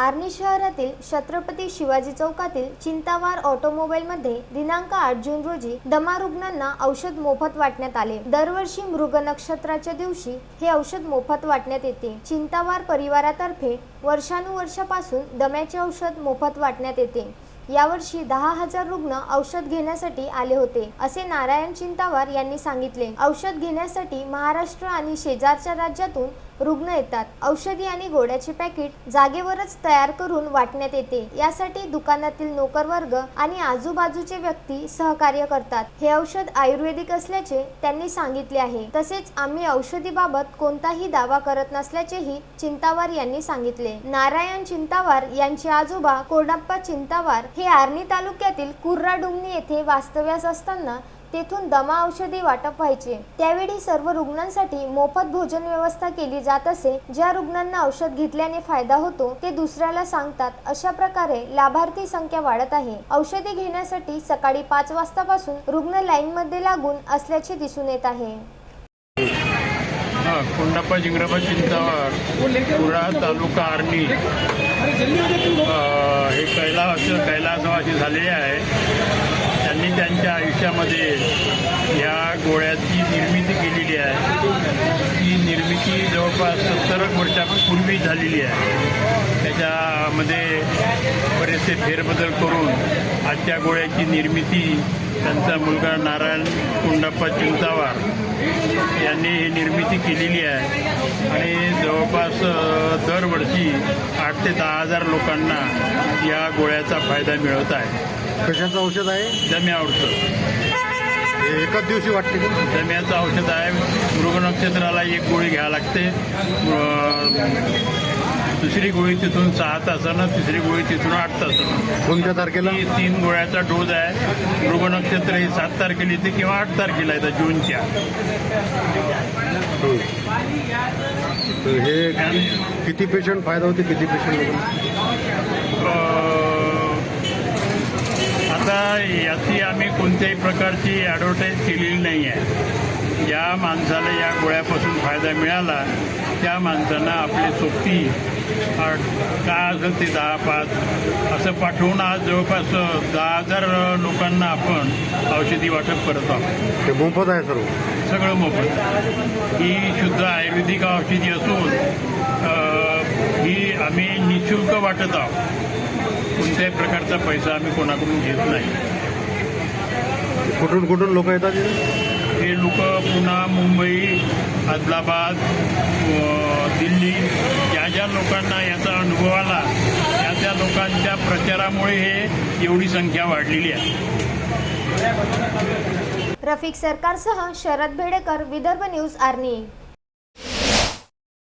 आर्णी शहरातील छत्रपती शिवाजी चौकातील चिंतावार ऑटोमोबाईलमध्ये दिनांक आठ जून रोजी दमा रुग्णांना औषध मोफत वाटण्यात आले. दरवर्षी मृग नक्षत्राच्या दिवशी हे औषध मोफत वाटण्यात येते. चिंतावार परिवारातर्फे वर्षानुवर्षापासून दम्याचे औषध मोफत वाटण्यात येते. यावर्षी दहा हजार रुग्ण औषध घेण्यासाठी आले होते असे नारायण चिंतावार यांनी सांगितले. औषध घेण्यासाठी महाराष्ट्र आणि शेजारच्या राज्यातून रुग्ण येतात. औषधी आणि गोड्याचे पॅकेट जागेवरच तयार करून वाटण्यात येते. यासाठी दुकानातील नोकरवर्ग आणि आजूबाजूचे व्यक्ती सहकार्य करतात. हे औषध आयुर्वेदिक असल्याचे त्यांनी सांगितले आहे. तसेच आम्ही औषधीबाबत कोणताही दावा करत नसल्याचेही चिंतावार यांनी सांगितले. नारायण चिंतावार यांचे आजोबा कोडाप्पा चिंतावार हे आर्णी तालुक्यातील कुर्राडुंगणी येथे वास्तव्यास असताना तेथून दमा औषधी वाटप व्हायचे. त्यावेळी सर्व रुग्णांसाठी मोफत भोजन व्यवस्था केली जात असे. ज्या रुग्णांना औषध घेतल्याने फायदा होतो ते दुसऱ्याला सांगतात अशा प्रकारे लाभार्थी संख्या वाढत आहे. औषधी घेण्यासाठी सकाळी पाच वाजतापासून रुग्ण लाईन मध्ये लागून असल्याचे दिसून येत आहे. हा कोंडाप्पा जिंगराबा चिंतावार कुरा तालुका आर्णी. हे कैलास कैलासवासी झालेले आहे. त्यांनी त्यांच्या आयुष्यामध्ये या गोळ्याची निर्मिती केलेली आहे. ती निर्मिती जवळपास सत्तर वर्षापूर्वी झालेली आहे. त्याच्यामध्ये बरेचसे फेरबदल करून आजच्या गोळ्याची निर्मिती त्यांचा मुलगा नारायण कोंडाप्पा चिंतावार यांनी ही निर्मिती केलेली आहे. आणि जवळपास दरवर्षी आठ ते दहा हजार लोकांना या गोळ्याचा फायदा मिळत आहे. कशाचं औषध आहे? दम्या औषध. हे एकाच दिवशी वाटते दम्याचं औषध आहे. मृग नक्षत्राला एक गोळी घ्यावी लागते. दुसरी गोळी तिथून सहा तासानं तिसरी गोळी तिथून आठ तासानं. कोणत्या तारखेला? ही तीन गोळ्याचा डोज आहे. मृग नक्षत्र हे सात तारखेला येते किंवा आठ तारखेला येतं जूनच्या. हं. तर हे किती पेशंट फायदा होते किती पेशंट आता याची आम्ही कोणत्याही प्रकारची ॲडव्हर्टाईज केलेली नाही आहे. ज्या माणसाला या गोळ्यापासून फायदा मिळाला त्या माणसानं आपली सोबती अ, काय असेल ते दहा पाच. असं पाठवून आज जवळपास दहा हजार लोकांना आपण औषधी वाटप करत आहोत. ते मोफत आहे सर्व? सगळं मोफत. ही शुद्ध आयुर्वेदिक औषधी असून ही आम्ही निशुल्क वाटत आहोत. कोणत्याही प्रकारचा पैसा आम्ही कोणाकडून घेत नाही. कुठून कुठून लोक येतात? हे लोक पुन्हा मुंबई आदिलाबाद दिल्ली ज्या ज्या लोकांना याचा अनुभव आला त्या त्या लोकांच्या प्रचारामुळे हे एवढी संख्या वाढलेली आहे. रफिक सरकारसह शरद भेडेकर विदर्भ न्यूज आर्नी.